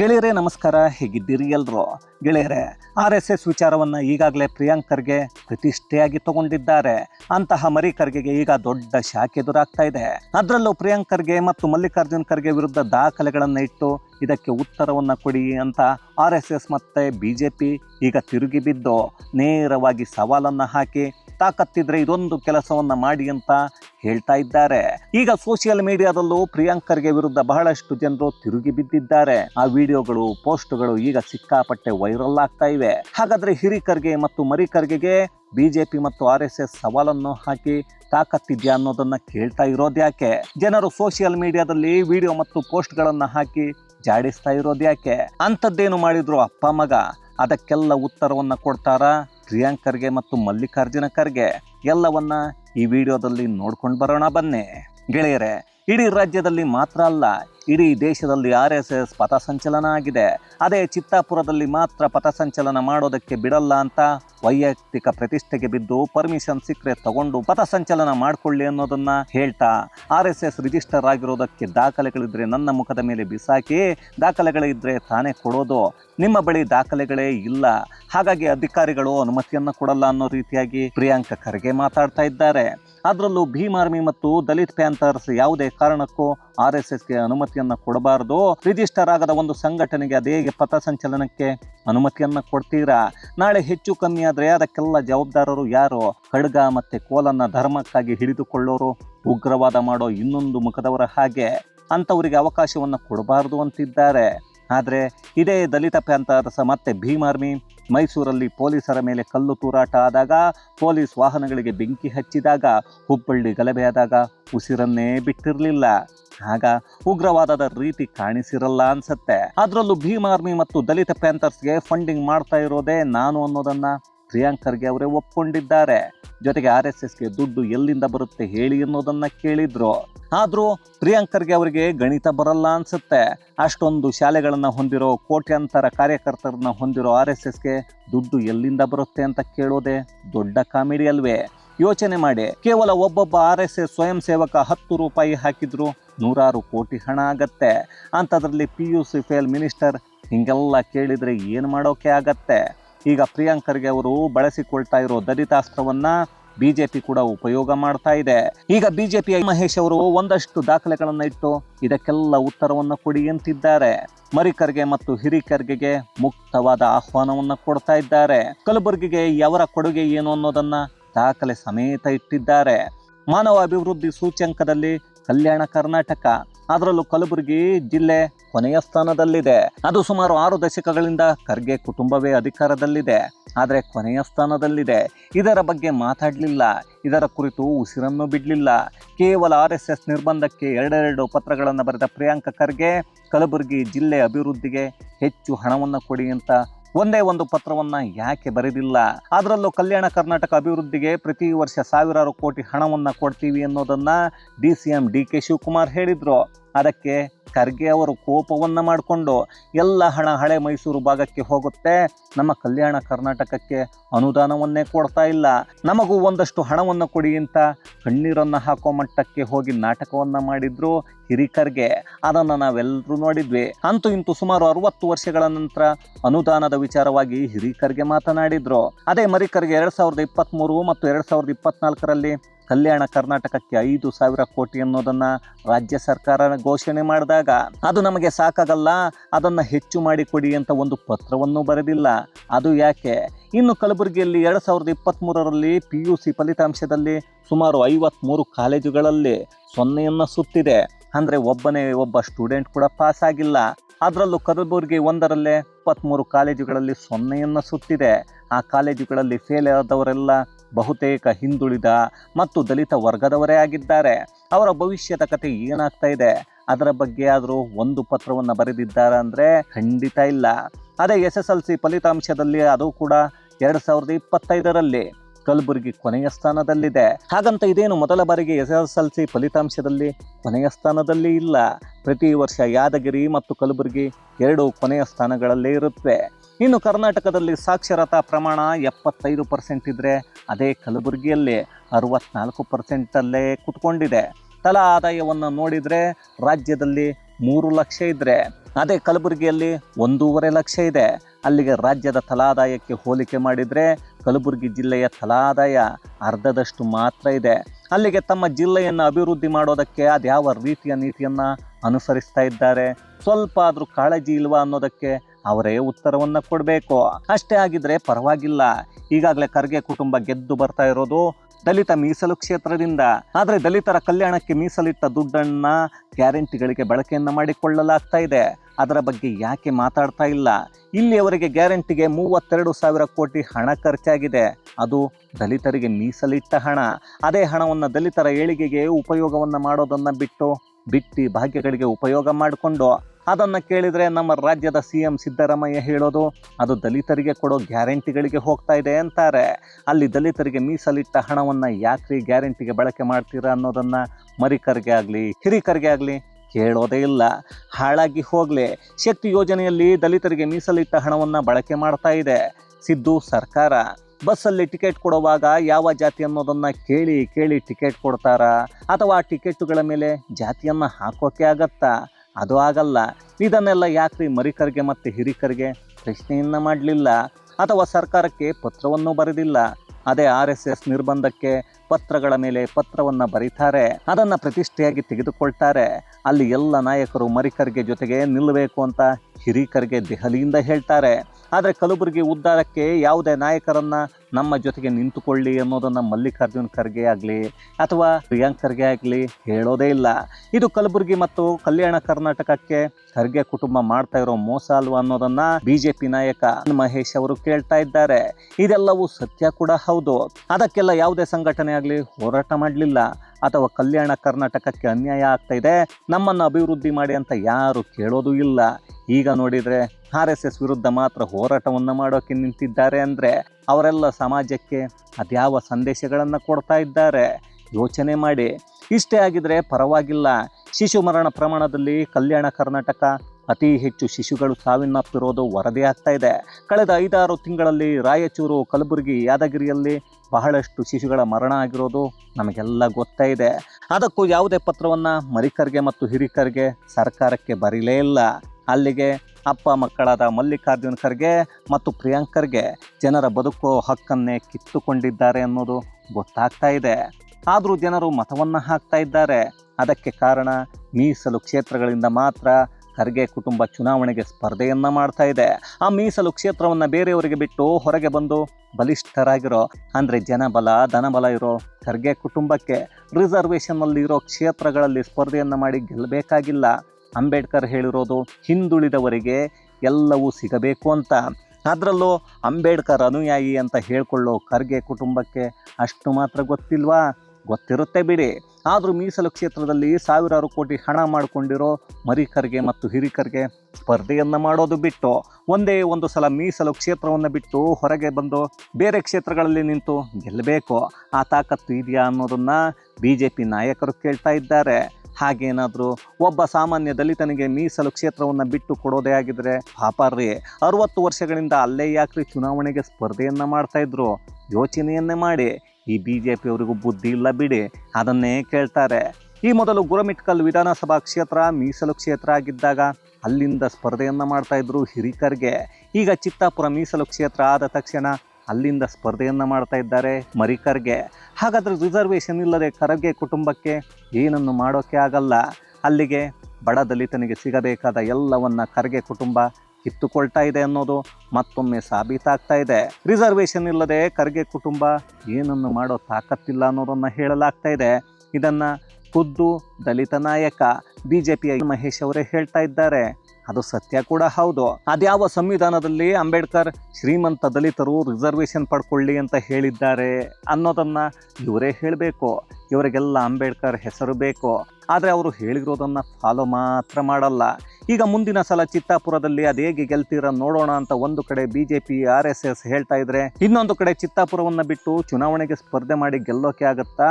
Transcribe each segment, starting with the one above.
ಗೆಳೆಯರೇ, ನಮಸ್ಕಾರ. ಹೇಗಿದ್ದೀರಿ ಎಲ್ರು? ಗೆಳೆಯರೇ, ಆರ್ ಎಸ್ ಎಸ್ ವಿಚಾರವನ್ನು ಈಗಾಗಲೇ ಪ್ರಿಯಾಂಕರ್ಗೆ ಪ್ರತಿಷ್ಠೆಯಾಗಿ ತಗೊಂಡಿದ್ದಾರೆ. ಅಂತಹ ಮರಿ ಖರ್ಗೆಗೆ ಈಗ ದೊಡ್ಡ ಶಾಖೆ ಎದುರಾಗ್ತಾ ಇದೆ. ಅದರಲ್ಲೂ ಪ್ರಿಯಾಂಕರ್ಗೆ ಮತ್ತು ಮಲ್ಲಿಕಾರ್ಜುನ್ ಖರ್ಗೆ ವಿರುದ್ಧ ದಾಖಲೆಗಳನ್ನು ಇಟ್ಟು ಇದಕ್ಕೆ ಉತ್ತರವನ್ನು ಕೊಡಿ ಅಂತ R S S J P ಈಗ ತಿರುಗಿ ಬಿದ್ದು ನೇರವಾಗಿ ಸವಾಲನ್ನು ಹಾಕಿ ತಾಕತ್ತಿದ್ರೆ ಇದೊಂದು ಕೆಲಸವನ್ನು ಮಾಡಿ ಅಂತ ಹೇಳ್ತಾ ಇದ್ದಾರೆ. ಈಗ ಸೋಷಿಯಲ್ ಮೀಡಿಯಾದಲ್ಲೂ ಪ್ರಿಯಾಂಕರ್ಗೆ ವಿರುದ್ಧ ಬಹಳಷ್ಟು ಜನರು ತಿರುಗಿ ಬಿದ್ದಿದ್ದಾರೆ. ಆ ವಿಡಿಯೋಗಳು, ಪೋಸ್ಟ್ಗಳು ಈಗ ಸಿಕ್ಕಾಪಟ್ಟೆ ವೈರಲ್ ಆಗ್ತಾ ಇವೆ. ಹಾಗಾದ್ರೆ ಹಿರಿಕರ್ಗೆ ಮತ್ತು ಮರಿಕರ್ಗೆಗೆ ಬಿಜೆಪಿ ಮತ್ತು ಆರ್ ಎಸ್ ಎಸ್ ಸವಾಲನ್ನು ಹಾಕಿ ತಾಕತ್ತಿದ್ಯಾ ಅನ್ನೋದನ್ನ ಕೇಳ್ತಾ ಇರೋದ್ಯಾಕೆ? ಜನರು ಸೋಷಿಯಲ್ ಮೀಡಿಯಾದಲ್ಲಿ ವಿಡಿಯೋ ಮತ್ತು ಪೋಸ್ಟ್ಗಳನ್ನು ಹಾಕಿ ಜಾಡಿಸ್ತಾ ಇರೋದು ಯಾಕೆ? ಅಂಥದ್ದೇನು ಮಾಡಿದ್ರು ಅಪ್ಪ ಮಗ? ಅದಕ್ಕೆಲ್ಲ ಉತ್ತರವನ್ನು ಕೊಡ್ತಾರ? ಪ್ರಿಯಾಂಕರ್ಗೆ ಮತ್ತು ಮಲ್ಲಿಕಾರ್ಜುನ ಖರ್ಗೆ ಎಲ್ಲವನ್ನ ಈ ವಿಡಿಯೋದಲ್ಲಿ ನೋಡ್ಕೊಂಡು ಬರೋಣ ಬನ್ನಿ. ಗೆಳೆಯರೆ, ಇಡೀ ರಾಜ್ಯದಲ್ಲಿ ಮಾತ್ರ ಅಲ್ಲ ಇಡೀ ದೇಶದಲ್ಲಿ ಆರ್ ಎಸ್ ಎಸ್ ಪಥಸಂಚಲನ ಆಗಿದೆ ಅದೇ ಚಿತ್ತಾಪುರದಲ್ಲಿ ಮಾತ್ರ ಪಥಸಂಚಲನ ಮಾಡೋದಕ್ಕೆ ಬಿಡಲ್ಲ ಅಂತ ವೈಯಕ್ತಿಕ ಪ್ರತಿಷ್ಠೆಗೆ ಬಿದ್ದು ಪರ್ಮಿಷನ್ ಸಿಕ್ಕರೆ ತಗೊಂಡು ಪಥಸಂಚಲನ ಮಾಡಿಕೊಳ್ಳಿ ಅನ್ನೋದನ್ನ ಹೇಳ್ತಾ ಆರ್ ಎಸ್ ಎಸ್ ರಿಜಿಸ್ಟರ್ ಆಗಿರೋದಕ್ಕೆ ದಾಖಲೆಗಳಿದ್ರೆ ನನ್ನ ಮುಖದ ಮೇಲೆ ಬಿಸಾಕಿ ದಾಖಲೆಗಳಿದ್ರೆ ತಾನೇ ಕೊಡೋದು. ನಿಮ್ಮ ಬಳಿ ದಾಖಲೆಗಳೇ ಇಲ್ಲ. ಹಾಗಾಗಿ ಅಧಿಕಾರಿಗಳು ಅನುಮತಿಯನ್ನ ಕೊಡಲ್ಲ ಅನ್ನೋ ರೀತಿಯಾಗಿ ಪ್ರಿಯಾಂಕ ಖರ್ಗೆ ಮಾತಾಡ್ತಾ ಇದ್ದಾರೆ. ಅದರಲ್ಲೂ ಭೀಮ್ ಆರ್ಮಿ ಮತ್ತು ದಲಿತ್ ಪ್ಯಾಂಥರ್ಸ್ ಯಾವುದೇ ಕಾರಣಕ್ಕೂ ಆರ್ ಎಸ್ ಎಸ್ಗೆ ಅನುಮತಿಯನ್ನ ಕೊಡಬಾರದು. ರಿಜಿಸ್ಟರ್ ಆಗದ ಒಂದು ಸಂಘಟನೆಗೆ ಅದೇ ಪಥಸಂಚಲನಕ್ಕೆ ಅನುಮತಿಯನ್ನ ಕೊಡ್ತೀರಾ? ನಾಳೆ ಹೆಚ್ಚು ಕಮ್ಮಿ ಆದ್ರೆ ಅದಕ್ಕೆಲ್ಲ ಜವಾಬ್ದಾರರು ಯಾರು? ಖಡ್ಗ ಮತ್ತೆ ಕೋಲನ್ನು ಧರ್ಮಕ್ಕಾಗಿ ಹಿಡಿದುಕೊಳ್ಳೋರು ಉಗ್ರವಾದ ಮಾಡೋ ಇನ್ನೊಂದು ಮುಖದವರ ಹಾಗೆ. ಅಂಥವರಿಗೆ ಅವಕಾಶವನ್ನ ಕೊಡಬಾರದು ಅಂತಿದ್ದಾರೆ. ಆದರೆ ಇದೇ ದಲಿತ ಪ್ಯಾಂಥರ್ಸ್ ಮತ್ತೆ ಭೀಮ್ ಆರ್ಮಿ ಮೈಸೂರಲ್ಲಿ ಪೊಲೀಸರ ಮೇಲೆ ಕಲ್ಲು ತೂರಾಟ ಆದಾಗ ಪೊಲೀಸ್ ವಾಹನಗಳಿಗೆ ಬೆಂಕಿ ಹಚ್ಚಿದಾಗ, ಹುಬ್ಬಳ್ಳಿ ಆದಾಗ ಉಸಿರನ್ನೇ ಬಿಟ್ಟಿರಲಿಲ್ಲ. ಆಗ ಉಗ್ರವಾದದ ರೀತಿ ಕಾಣಿಸಿರಲ್ಲ ಅನ್ಸುತ್ತೆ. ಅದರಲ್ಲೂ ಭೀಮ್ ಆರ್ಮಿ ಮತ್ತು ದಲಿತ ಪ್ಯಾಂಥರ್ಸ್ಗೆ ಫಂಡಿಂಗ್ ಮಾಡ್ತಾ ಇರೋದೇ ನಾನು ಅನ್ನೋದನ್ನ ಪ್ರಿಯಾಂಕರ್ಗೆ ಅವರೇ ಒಪ್ಕೊಂಡಿದ್ದಾರೆ. ಜೊತೆಗೆ ಆರ್ ಎಸ್ ಎಸ್ಗೆ ದುಡ್ಡು ಎಲ್ಲಿಂದ ಬರುತ್ತೆ ಹೇಳಿ ಅನ್ನೋದನ್ನ ಕೇಳಿದ್ರು. ಆದ್ರೂ ಪ್ರಿಯಾಂಕರ್ಗೆ ಅವರಿಗೆ ಗಣಿತ ಬರಲ್ಲ ಅನ್ಸುತ್ತೆ. ಅಷ್ಟೊಂದು ಶಾಲೆಗಳನ್ನ ಹೊಂದಿರೋ ಕೋಟ್ಯಾಂತರ ಕಾರ್ಯಕರ್ತರನ್ನ ಹೊಂದಿರೋ ಆರ್ ಎಸ್ ಎಸ್ಗೆ ದುಡ್ಡು ಎಲ್ಲಿಂದ ಬರುತ್ತೆ ಅಂತ ಕೇಳೋದೆ ದೊಡ್ಡ ಕಾಮಿಡಿ ಅಲ್ವೇ. ಯೋಚನೆ ಮಾಡಿ. ಕೇವಲ ಒಬ್ಬೊಬ್ಬ ಆರ್ ಎಸ್ ಎಸ್ ಸ್ವಯಂ ಸೇವಕ ಹತ್ತು ರೂಪಾಯಿ ಹಾಕಿದ್ರು ನೂರಾರು ಕೋಟಿ ಹಣ ಆಗತ್ತೆ. ಅಂಥದ್ರಲ್ಲಿ P U C fail minister ಹಿಂಗೆಲ್ಲ ಕೇಳಿದ್ರೆ ಏನು ಮಾಡೋಕೆ ಆಗತ್ತೆ? ಈಗ ಪ್ರಿಯಾಂಕರ್ಗೆ ಅವರು ಬಳಸಿಕೊಳ್ತಾ ಇರೋ ದಲಿತಾಸ್ತ್ರವನ್ನ ಬಿಜೆಪಿ ಕೂಡ ಉಪಯೋಗ ಮಾಡ್ತಾ ಇದೆ. ಈಗ ಬಿಜೆಪಿಯ ಮಹೇಶ್ ಅವರು ಒಂದಷ್ಟು ದಾಖಲೆಗಳನ್ನು ಇಟ್ಟು ಇದಕ್ಕೆಲ್ಲ ಉತ್ತರವನ್ನು ಕೊಡಿ ಅಂತಿದ್ದಾರೆ. ಮರಿಕರ್ಗೆ ಮತ್ತು ಹಿರಿಕರ್ಗೆಗೆ ಮುಕ್ತವಾದ ಆಹ್ವಾನವನ್ನು ಕೊಡ್ತಾ ಇದ್ದಾರೆ. ಕಲಬುರಗಿಗೆ ಯಾವರ ಕೊಡುಗೆ ಏನು ಅನ್ನೋದನ್ನ ದಾಖಲೆ ಸಮೇತ ಇಟ್ಟಿದ್ದಾರೆ. ಮಾನವ ಅಭಿವೃದ್ಧಿ ಸೂಚ್ಯಂಕದಲ್ಲಿ ಕಲ್ಯಾಣ ಕರ್ನಾಟಕ. ಅದರಲ್ಲೂ ಕಲಬುರಗಿ ಜಿಲ್ಲೆ ಕೊನೆಯ ಸ್ಥಾನದಲ್ಲಿದೆ. ಅದು ಸುಮಾರು ಆರು ದಶಕಗಳಿಂದ ಖರ್ಗೆ ಕುಟುಂಬವೇ ಅಧಿಕಾರದಲ್ಲಿದೆ. ಆದರೆ ಕೊನೆಯ ಸ್ಥಾನದಲ್ಲಿದೆ. ಇದರ ಬಗ್ಗೆ ಮಾತಾಡಲಿಲ್ಲ. ಇದರ ಕುರಿತು ಉಸಿರನ್ನು ಬಿಡಲಿಲ್ಲ. ಕೇವಲ ಆರ್ ಎಸ್ ಎಸ್ ನಿರ್ಬಂಧಕ್ಕೆ ಎರಡೆರಡು ಪತ್ರಗಳನ್ನು ಬರೆದ ಪ್ರಿಯಾಂಕ ಖರ್ಗೆ, ಕಲಬುರಗಿ ಜಿಲ್ಲೆ ಅಭಿವೃದ್ಧಿಗೆ ಹೆಚ್ಚು ಹಣವನ್ನು ಕೊಡಿ ಅಂತ ಒಂದೇ ಒಂದು ಪತ್ರವನ್ನ ಯಾಕೆ ಬರೆದಿಲ್ಲ? ಅದರಲ್ಲೂ ಕಲ್ಯಾಣ ಕರ್ನಾಟಕ ಅಭಿವೃದ್ಧಿಗೆ ಪ್ರತಿ ವರ್ಷ ಸಾವಿರಾರು ಕೋಟಿ ಹಣವನ್ನ ಕೊಡ್ತೀವಿ ಅನ್ನೋದನ್ನ D C M D K Shivakumar ಹೇಳಿದ್ರು. ಅದಕ್ಕೆ ಖರ್ಗೆ ಅವರು ಕೋಪವನ್ನ ಮಾಡಿಕೊಂಡು ಎಲ್ಲ ಹಣ ಹಳೆ ಮೈಸೂರು ಭಾಗಕ್ಕೆ ಹೋಗುತ್ತೆ. ನಮ್ಮ ಕಲ್ಯಾಣ ಕರ್ನಾಟಕಕ್ಕೆ ಅನುದಾನವನ್ನೇ ಕೊಡ್ತಾ ಇಲ್ಲ. ನಮಗೂ ಒಂದಷ್ಟು ಹಣವನ್ನು ಕೊಡಿ ಅಂತ ಕಣ್ಣೀರನ್ನು ಹಾಕೋ ಮಟ್ಟಕ್ಕೆ ಹೋಗಿ ನಾಟಕವನ್ನ ಮಾಡಿದ್ರು ಹಿರಿಕರ್ಗೆ ಅದನ್ನು ನಾವೆಲ್ಲರೂ ನೋಡಿದ್ವಿ. ಅಂತೂ ಇಂತೂ ಸುಮಾರು ಅರವತ್ತು ವರ್ಷಗಳ ನಂತರ ಅನುದಾನದ ವಿಚಾರವಾಗಿ ಹಿರಿಕರ್ಗೆ ಮಾತನಾಡಿದ್ರು. ಅದೇ ಮರಿಕರ್ಗೆ ಎರಡ್ ಸಾವಿರದ ಇಪ್ಪತ್ತ್ ಮೂರು ಮತ್ತು ಎರಡು ಸಾವಿರದ ಇಪ್ಪತ್ನಾಲ್ಕರಲ್ಲಿ ಕಲ್ಯಾಣ ಕರ್ನಾಟಕಕ್ಕೆ ಐದು ಸಾವಿರ ಕೋಟಿ ಅನ್ನೋದನ್ನ ರಾಜ್ಯ ಸರ್ಕಾರ ಘೋಷಣೆ ಮಾಡಿದಾಗ ಅದು ನಮಗೆ ಸಾಕಾಗಲ್ಲ, ಅದನ್ನ ಹೆಚ್ಚು ಮಾಡಿ ಕೊಡಿ ಅಂತ ಒಂದು ಪತ್ರವನ್ನು ಬರೆದಿಲ್ಲ. ಅದು ಯಾಕೆ? ಇನ್ನು ಕಲಬುರಗಿಯಲ್ಲಿ ಎರಡು ಸಾವಿರದ ಇಪ್ಪತ್ತ್ಮೂರರಲ್ಲಿ ಪಿ ಯು ಸಿ ಫಲಿತಾಂಶದಲ್ಲಿ ಸುಮಾರು ಐವತ್ಮೂರು ಕಾಲೇಜುಗಳಲ್ಲಿ ಸೊನ್ನೆಯನ್ನು ಸುತ್ತಿದೆ. ಅಂದ್ರೆ ಒಬ್ಬನೇ ಒಬ್ಬ ಸ್ಟೂಡೆಂಟ್ ಕೂಡ ಪಾಸ್ ಆಗಿಲ್ಲ. ಅದರಲ್ಲೂ ಕಲಬುರಗಿ ಒಂದರಲ್ಲೇ ಇಪ್ಪತ್ತ್ಮೂರು ಕಾಲೇಜುಗಳಲ್ಲಿ ಸೊನ್ನೆಯನ್ನು ಸುತ್ತಿದೆ. ಆ ಕಾಲೇಜುಗಳಲ್ಲಿ ಫೇಲ್ ಆದವರೆಲ್ಲ ಬಹುತೇಕ ಹಿಂದುಳಿದ ಮತ್ತು ದಲಿತ ವರ್ಗದವರೇ ಆಗಿದ್ದಾರೆ. ಅವರ ಭವಿಷ್ಯದ ಕತೆ ಏನಾಗ್ತಾ ಇದೆ? ಅದರ ಬಗ್ಗೆ ಆದರೂ ಒಂದು ಪತ್ರವನ್ನು ಬರೆದಿದ್ದಾರೆ ಅಂದರೆ ಖಂಡಿತ ಇಲ್ಲ. ಅದೇ ಎಸ್ ಎಸ್ ಎಲ್ ಸಿ ಫಲಿತಾಂಶದಲ್ಲಿ ಅದು ಕೂಡ ಎರಡು ಸಾವಿರದ ಇಪ್ಪತ್ತೈದರಲ್ಲಿ ಕಲಬುರಗಿ ಕೊನೆಯ ಸ್ಥಾನದಲ್ಲಿದೆ. ಹಾಗಂತ ಇದೇನು ಮೊದಲ ಬಾರಿಗೆ ಎಸ್ ಎಸ್ ಎಲ್ ಸಿ ಫಲಿತಾಂಶದಲ್ಲಿ ಕೊನೆಯ ಸ್ಥಾನದಲ್ಲಿ ಇಲ್ಲ. ಪ್ರತಿ ವರ್ಷ ಯಾದಗಿರಿ ಮತ್ತು ಕಲಬುರಗಿ ಎರಡು ಕೊನೆಯ ಸ್ಥಾನಗಳಲ್ಲೇ ಇರುತ್ತವೆ. ಇನ್ನು ಕರ್ನಾಟಕದಲ್ಲಿ ಸಾಕ್ಷರತಾ ಪ್ರಮಾಣ ಎಪ್ಪತ್ತೈದು ಪರ್ಸೆಂಟ್ ಇದ್ದರೆ ಅದೇ ಕಲಬುರಗಿಯಲ್ಲಿ ಅರವತ್ನಾಲ್ಕು ಪರ್ಸೆಂಟಲ್ಲೇ ಕುತ್ಕೊಂಡಿದೆ. ತಲಾ ಆದಾಯವನ್ನು ನೋಡಿದರೆ ರಾಜ್ಯದಲ್ಲಿ ಮೂರು ಲಕ್ಷ ಇದ್ದರೆ ಅದೇ ಕಲಬುರಗಿಯಲ್ಲಿ ಒಂದೂವರೆ ಲಕ್ಷ ಇದೆ. ಅಲ್ಲಿಗೆ ರಾಜ್ಯದ ತಲಾದಾಯಕ್ಕೆ ಹೋಲಿಕೆ ಮಾಡಿದರೆ ಕಲಬುರಗಿ ಜಿಲ್ಲೆಯ ತಲಾದಾಯ ಅರ್ಧದಷ್ಟು ಮಾತ್ರ ಇದೆ. ಅಲ್ಲಿಗೆ ತಮ್ಮ ಜಿಲ್ಲೆಯನ್ನು ಅಭಿವೃದ್ಧಿ ಮಾಡೋದಕ್ಕೆ ಅದ್ಯಾವ ರೀತಿಯ ನೀತಿಯನ್ನು ಅನುಸರಿಸ್ತಾ ಇದ್ದಾರೆ, ಸ್ವಲ್ಪ ಆದರೂ ಕಾಳಜಿ ಇಲ್ವಾ ಅನ್ನೋದಕ್ಕೆ ಅವರೇ ಉತ್ತರವನ್ನು ಕೊಡಬೇಕು. ಅಷ್ಟೇ ಆಗಿದ್ರೆ ಪರವಾಗಿಲ್ಲ. ಈಗಾಗಲೇ ಖರ್ಗೆ ಕುಟುಂಬ ಗೆದ್ದು ಬರ್ತಾ ಇರೋದು ದಲಿತ ಮೀಸಲು ಕ್ಷೇತ್ರದಿಂದ. ಆದರೆ ದಲಿತರ ಕಲ್ಯಾಣಕ್ಕೆ ಮೀಸಲಿಟ್ಟ ದುಡ್ಡನ್ನ ಗ್ಯಾರಂಟಿಗಳಿಗೆ ಬಳಕೆಯನ್ನು ಮಾಡಿಕೊಳ್ಳಲಾಗ್ತಾ ಇದೆ. ಅದರ ಬಗ್ಗೆ ಯಾಕೆ ಮಾತಾಡ್ತಾ ಇಲ್ಲ? ಇಲ್ಲಿಯವರೆಗೆ ಗ್ಯಾರಂಟಿಗೆ ಮೂವತ್ತೆರಡು ಸಾವಿರ ಕೋಟಿ ಹಣ ಖರ್ಚಾಗಿದೆ. ಅದು ದಲಿತರಿಗೆ ಮೀಸಲಿಟ್ಟ ಹಣ. ಅದೇ ಹಣವನ್ನು ದಲಿತರ ಏಳಿಗೆಗೆ ಉಪಯೋಗವನ್ನು ಮಾಡೋದನ್ನು ಬಿಟ್ಟು ಬಿಟ್ಟಿ ಭಾಗ್ಯಗಳಿಗೆ ಉಪಯೋಗ ಮಾಡಿಕೊಂಡು ಅದನ್ನು ಕೇಳಿದರೆ ನಮ್ಮ ರಾಜ್ಯದ ಸಿ ಎಂ ಸಿದ್ದರಾಮಯ್ಯ ಹೇಳೋದು, ಅದು ದಲಿತರಿಗೆ ಕೊಡೋ ಗ್ಯಾರಂಟಿಗಳಿಗೆ ಹೋಗ್ತಾ ಇದೆ ಅಂತಾರೆ. ಅಲ್ಲಿ ದಲಿತರಿಗೆ ಮೀಸಲಿಟ್ಟ ಹಣವನ್ನು ಯಾಕ್ರಿ ಗ್ಯಾರಂಟಿಗೆ ಬಳಕೆ ಮಾಡ್ತೀರಾ ಅನ್ನೋದನ್ನು ಮರಿಕರಿಗೆ ಆಗಲಿ, ಹಿರಿಕರಿಗೆ ಆಗಲಿ ಕೇಳೋದೇ ಇಲ್ಲ. ಹಾಳಾಗಿ ಹೋಗಲಿ. ಶಕ್ತಿ ಯೋಜನೆಯಲ್ಲಿ ದಲಿತರಿಗೆ ಮೀಸಲಿಟ್ಟ ಹಣವನ್ನು ಬಳಕೆ ಮಾಡ್ತಾ ಇದೆ. ಸಿದ್ದು ಸರ್ಕಾರ, ಬಸ್ಸಲ್ಲಿ ಟಿಕೆಟ್ ಕೊಡುವಾಗ ಯಾವ ಜಾತಿ ಅನ್ನೋದನ್ನು ಕೇಳಿ ಕೇಳಿ ಟಿಕೆಟ್ ಕೊಡ್ತಾರಾ? ಅಥವಾ ಆ ಟಿಕೆಟುಗಳ ಮೇಲೆ ಜಾತಿಯನ್ನು ಹಾಕೋಕೆ ಆಗತ್ತಾ? ಅದು ಆಗಲ್ಲ. ಇದನ್ನೆಲ್ಲ ಯಾಕ್ರಿ ಮರಿಕರಿಗೆ ಮತ್ತು ಹಿರಿಕರಿಗೆ ಪ್ರಶ್ನೆಯನ್ನ ಮಾಡಲಿಲ್ಲ? ಅಥವಾ ಸರ್ಕಾರಕ್ಕೆ ಪತ್ರವನ್ನು ಬರೆದಿಲ್ಲ? ಅದೇ ಆರ್ ಎಸ್ ಎಸ್ ನಿರ್ಬಂಧಕ್ಕೆ ಪತ್ರಗಳ ಮೇಲೆ ಪತ್ರವನ್ನು ಬರೀತಾರೆ, ಅದನ್ನು ಪ್ರತಿಷ್ಠೆಯಾಗಿ ತೆಗೆದುಕೊಳ್ತಾರೆ. ಅಲ್ಲಿ ಎಲ್ಲ ನಾಯಕರು ಮರಿಕರ್ಗೆ ಜೊತೆಗೆ ನಿಲ್ಲಬೇಕು ಅಂತ ಹಿರಿಕರಿಗೆ ದೆಹಲಿಯಿಂದ ಹೇಳ್ತಾರೆ. ಆದರೆ ಕಲಬುರಗಿ ಉದ್ಧಾರಕ್ಕೆ ಯಾವುದೇ ನಾಯಕರನ್ನು ನಮ್ಮ ಜೊತೆಗೆ ನಿಂತುಕೊಳ್ಳಿ ಅನ್ನೋದನ್ನು ಮಲ್ಲಿಕಾರ್ಜುನ್ ಖರ್ಗೆ ಆಗಲಿ ಅಥವಾ ಪ್ರಿಯಾಂಕ್ ಖರ್ಗೆ ಆಗಲಿ ಹೇಳೋದೇ ಇಲ್ಲ. ಇದು ಕಲಬುರಗಿ ಮತ್ತು ಕಲ್ಯಾಣ ಕರ್ನಾಟಕಕ್ಕೆ ಖರ್ಗೆ ಕುಟುಂಬ ಮಾಡ್ತಾ ಇರೋ ಮೋಸ ಅಲ್ವಾ ಅನ್ನೋದನ್ನ ಬಿಜೆಪಿ ನಾಯಕ ಮಹೇಶ್ ಅವರು ಕೇಳ್ತಾ ಇದ್ದಾರೆ. ಇದೆಲ್ಲವೂ ಸತ್ಯ ಕೂಡ ಹೌದು. ಅದಕ್ಕೆಲ್ಲ ಯಾವುದೇ ಸಂಘಟನೆ ಆಗಲಿ ಹೋರಾಟ ಮಾಡಲಿಲ್ಲ. ಅಥವಾ ಕಲ್ಯಾಣ ಕರ್ನಾಟಕಕ್ಕೆ ಅನ್ಯಾಯ ಆಗ್ತಾ ಇದೆ, ನಮ್ಮನ್ನು ಅಭಿವೃದ್ಧಿ ಮಾಡಿ ಅಂತ ಯಾರು ಕೇಳೋದು ಇಲ್ಲ. ಈಗ ನೋಡಿದರೆ ಆರ್ ಎಸ್ ಎಸ್ ವಿರುದ್ಧ ಮಾತ್ರ ಹೋರಾಟವನ್ನು ಮಾಡೋಕೆ ನಿಂತಿದ್ದಾರೆ ಅಂದರೆ ಅವರೆಲ್ಲ ಸಮಾಜಕ್ಕೆ ಅದ್ಯಾವ ಸಂದೇಶಗಳನ್ನು ಕೊಡ್ತಾ ಇದ್ದಾರೆ? ಯೋಚನೆ ಮಾಡಿ. ಇಷ್ಟೇ ಆಗಿದರೆ ಪರವಾಗಿಲ್ಲ. ಶಿಶು ಮರಣ ಪ್ರಮಾಣದಲ್ಲಿ ಕಲ್ಯಾಣ ಕರ್ನಾಟಕ ಅತಿ ಹೆಚ್ಚು ಶಿಶುಗಳು ಸಾವಿನಪ್ಪಿರೋದು ವರದಿ ಆಗ್ತಾ ಇದೆ. ಕಳೆದ ಐದಾರು ತಿಂಗಳಲ್ಲಿ ರಾಯಚೂರು, ಕಲಬುರಗಿ, ಯಾದಗಿರಿಯಲ್ಲಿ ಬಹಳಷ್ಟು ಶಿಶುಗಳ ಮರಣ ಆಗಿರೋದು ನಮಗೆಲ್ಲ ಗೊತ್ತೇ ಇದೆ. ಅದಕ್ಕೂ ಯಾವುದೇ ಪತ್ರವನ್ನು ಮರಿಕರ್ಗೆ ಮತ್ತು ಹಿರಿಕರ್ಗೆ ಸರ್ಕಾರಕ್ಕೆ ಬರೀಲೇ ಇಲ್ಲ. ಅಲ್ಲಿಗೆ ಅಪ್ಪ ಮಕ್ಕಳಾದ ಮಲ್ಲಿಕಾರ್ಜುನ್ ಖರ್ಗೆ ಮತ್ತು ಪ್ರಿಯಾಂಕರ್ಗೆ ಜನರ ಬದುಕೋ ಹಕ್ಕನ್ನೇ ಕಿತ್ತುಕೊಂಡಿದ್ದಾರೆ ಅನ್ನೋದು ಗೊತ್ತಾಗ್ತಾ ಇದೆ. ಆದರೂ ಜನರು ಮತವನ್ನು ಹಾಕ್ತಾ ಇದ್ದಾರೆ. ಅದಕ್ಕೆ ಕಾರಣ ಮೀಸಲು ಕ್ಷೇತ್ರಗಳಿಂದ ಮಾತ್ರ ಖರ್ಗೆ ಕುಟುಂಬ ಚುನಾವಣೆಗೆ ಸ್ಪರ್ಧೆಯನ್ನ ಮಾಡ್ತಾ ಇದೆ. ಆ ಮೀಸಲು ಕ್ಷೇತ್ರವನ್ನು ಬೇರೆಯವರಿಗೆ ಬಿಟ್ಟು ಹೊರಗೆ ಬಂದು ಬಲಿಷ್ಠರಾಗಿರೋ, ಅಂದರೆ ಜನಬಲ, ಧನಬಲ ಇರೋ ಖರ್ಗೆ ಕುಟುಂಬಕ್ಕೆ ರಿಸರ್ವೇಷನ್ನಲ್ಲಿ ಇರೋ ಕ್ಷೇತ್ರಗಳಲ್ಲಿ ಸ್ಪರ್ಧೆಯನ್ನು ಮಾಡಿ ಗೆಲ್ಲಬೇಕಾಗಿಲ್ಲ ಅಂಬೇಡ್ಕರ್ ಹೇಳಿರೋದು ಹಿಂದುಳಿದವರಿಗೆ ಎಲ್ಲವೂ ಸಿಗಬೇಕು ಅಂತ. ಅದರಲ್ಲೂ ಅಂಬೇಡ್ಕರ್ ಅನುಯಾಯಿ ಅಂತ ಹೇಳ್ಕೊಳ್ಳೋ ಖರ್ಗೆ ಕುಟುಂಬಕ್ಕೆ ಅಷ್ಟು ಮಾತ್ರ ಗೊತ್ತಿಲ್ವಾ? ಗೊತ್ತಿರುತ್ತೆ ಬಿಡಿ. ಆದರೂ ಮೀಸಲು ಕ್ಷೇತ್ರದಲ್ಲಿ ಸಾವಿರಾರು ಕೋಟಿ ಹಣ ಮಾಡಿಕೊಂಡಿರೋ ಮರಿಕರಿಗೆ ಮತ್ತು ಹಿರಿಕರಿಗೆ ಸ್ಪರ್ಧೆಯನ್ನು ಮಾಡೋದು ಬಿಟ್ಟು, ಒಂದೇ ಒಂದು ಸಲ ಮೀಸಲು ಕ್ಷೇತ್ರವನ್ನು ಬಿಟ್ಟು ಹೊರಗೆ ಬಂದು ಬೇರೆ ಕ್ಷೇತ್ರಗಳಲ್ಲಿ ನಿಂತು ಗೆಲ್ಲಬೇಕು ಆ ತಾಕತ್ತು ಇದೆಯಾ ಅನ್ನೋದನ್ನು ಬಿ ಜೆ ಪಿ ನಾಯಕರು ಕೇಳ್ತಾ ಇದ್ದಾರೆ. ಹಾಗೇನಾದರೂ ಒಬ್ಬ ಸಾಮಾನ್ಯ ದಲಿತನಿಗೆ ಮೀಸಲು ಕ್ಷೇತ್ರವನ್ನು ಬಿಟ್ಟು ಕೊಡೋದೇ ಆಗಿದ್ರೆ ಪಾಪಾರ್ರಿ. ಅರುವತ್ತು ವರ್ಷಗಳಿಂದ ಅಲ್ಲೇ ಯಾಕ್ರಿ ಚುನಾವಣೆಗೆ ಸ್ಪರ್ಧೆಯನ್ನು ಮಾಡ್ತಾ ಇದ್ರು? ಯೋಚನೆಯನ್ನೇ ಮಾಡಿ. ಈ ಬಿ ಜೆ ಪಿಯವರಿಗೂ ಬುದ್ಧಿ ಇಲ್ಲ ಬಿಡಿ, ಅದನ್ನೇ ಕೇಳ್ತಾರೆ. ಈ ಮೊದಲು ಗುರಮಿಟ್ಕಲ್ ವಿಧಾನಸಭಾ ಕ್ಷೇತ್ರ ಮೀಸಲು ಕ್ಷೇತ್ರ ಆಗಿದ್ದಾಗ ಅಲ್ಲಿಂದ ಸ್ಪರ್ಧೆಯನ್ನು ಮಾಡ್ತಾ ಇದ್ರು ಹಿರಿಕರ್ಗೆ. ಈಗ ಚಿತ್ತಾಪುರ ಮೀಸಲು ಕ್ಷೇತ್ರ ಆದ ತಕ್ಷಣ ಅಲ್ಲಿಂದ ಸ್ಪರ್ಧೆಯನ್ನು ಮಾಡ್ತಾ ಇದ್ದಾರೆ ಮರಿಕರ್ಗೆ. ಹಾಗಾದರೆ ರಿಸರ್ವೇಷನ್ ಇಲ್ಲದೆ ಕರಗೆ ಕುಟುಂಬಕ್ಕೆ ಏನನ್ನು ಮಾಡೋಕ್ಕೆ ಆಗಲ್ಲ? ಅಲ್ಲಿಗೆ ಬಡ ದಲಿತನಿಗೆ ಸಿಗಬೇಕಾದ ಎಲ್ಲವನ್ನು ಖರ್ಗೆ ಕುಟುಂಬ ಕಿತ್ತುಕೊಳ್ತಾ ಇದೆ ಅನ್ನೋದು ಮತ್ತೊಮ್ಮೆ ಸಾಬೀತಾಗ್ತಾ ಇದೆ. ರಿಸರ್ವೇಷನ್ ಇಲ್ಲದೆ ಖರ್ಗೆ ಕುಟುಂಬ ಏನನ್ನು ಮಾಡೋ ತಾಕತ್ತಿಲ್ಲ ಅನ್ನೋದನ್ನು ಹೇಳಲಾಗ್ತಾ ಇದೆ. ಇದನ್ನು ಖುದ್ದು ದಲಿತ ನಾಯಕ ಬಿ ಜೆ ಪಿಯ ಮಹೇಶ್ ಅವರೇ ಹೇಳ್ತಾ ಇದ್ದಾರೆ. ಅದು ಸತ್ಯ ಕೂಡ ಹೌದು. ಅದ್ಯಾವ ಸಂವಿಧಾನದಲ್ಲಿ ಅಂಬೇಡ್ಕರ್ ಶ್ರೀಮಂತ ದಲಿತರು ರಿಸರ್ವೇಷನ್ ಪಡ್ಕೊಳ್ಳಿ ಅಂತ ಹೇಳಿದ್ದಾರೆ ಅನ್ನೋದನ್ನ ಇವರೇ ಹೇಳಬೇಕು. ಇವರಿಗೆಲ್ಲ ಅಂಬೇಡ್ಕರ್ ಹೆಸರು ಬೇಕು. ಆದರೆ ಅವರು ಹೇಳಿರೋದನ್ನು ಫಾಲೋ ಮಾತ್ರ ಮಾಡಲ್ಲ. ಈಗ ಮುಂದಿನ ಸಲ ಚಿತ್ತಾಪುರದಲ್ಲಿ ಅದು ಹೇಗೆ ಗೆಲ್ತೀರ ನೋಡೋಣ ಅಂತ ಒಂದು ಕಡೆ B J P R S S ಹೇಳ್ತಾ ಇದ್ರೆ ಇನ್ನೊಂದು ಕಡೆ ಚಿತ್ತಾಪುರವನ್ನು ಬಿಟ್ಟು ಚುನಾವಣೆಗೆ ಸ್ಪರ್ಧೆ ಮಾಡಿ ಗೆಲ್ಲೋಕೆ ಆಗುತ್ತಾ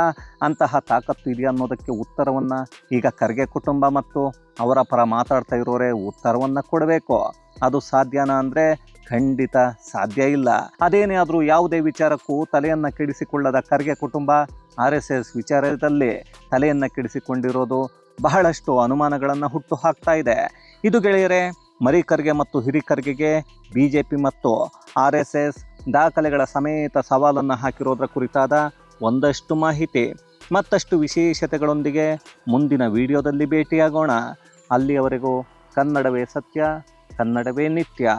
ಅಂತಹ ತಾಕತ್ತು ಇದೆಯಾ ಅನ್ನೋದಕ್ಕೆ ಉತ್ತರವನ್ನು ಈಗ ಖರ್ಗೆ ಕುಟುಂಬ ಮತ್ತು ಅವರ ಪರ ಮಾತಾಡ್ತಾ ಇರೋರೇ ಉತ್ತರವನ್ನು ಕೊಡಬೇಕು. ಅದು ಸಾಧ್ಯನಾ ಅಂದರೆ ಖಂಡಿತ ಸಾಧ್ಯ ಇಲ್ಲ. ಅದೇನೇ ಆದರೂ ಯಾವುದೇ ವಿಚಾರಕ್ಕೂ ತಲೆಯನ್ನು ಕೆಡಿಸಿಕೊಳ್ಳದ ಖರ್ಗೆ ಕುಟುಂಬ ಆರ್ ಎಸ್ ಎಸ್ ವಿಚಾರದಲ್ಲಿ ತಲೆಯನ್ನು ಕೆಡಿಸಿಕೊಂಡಿರೋದು ಬಹಳಷ್ಟು ಅನುಮಾನಗಳನ್ನು ಹುಟ್ಟು ಹಾಕ್ತಾ ಇದೆ. ಇದು ಗೆಳೆಯರೆ, ಮರಿಕರ್ಗೆ ಮತ್ತು ಹಿರಿಕರ್ಗೆಗೆ ಬಿ ಜೆ ಪಿ ಮತ್ತು ಆರ್ ಎಸ್ ಎಸ್ ದಾಖಲೆಗಳ ಸಮೇತ ಸವಾಲನ್ನು ಹಾಕಿರೋದರ ಕುರಿತಾದ ಒಂದಷ್ಟು ಮಾಹಿತಿ. ಮತ್ತಷ್ಟು ವಿಶೇಷತೆಗಳೊಂದಿಗೆ ಮುಂದಿನ ವಿಡಿಯೋದಲ್ಲಿ ಭೇಟಿಯಾಗೋಣ. ಅಲ್ಲಿಯವರೆಗೂ ಕನ್ನಡವೇ ಸತ್ಯ, ಕನ್ನಡವೇ ನಿತ್ಯ.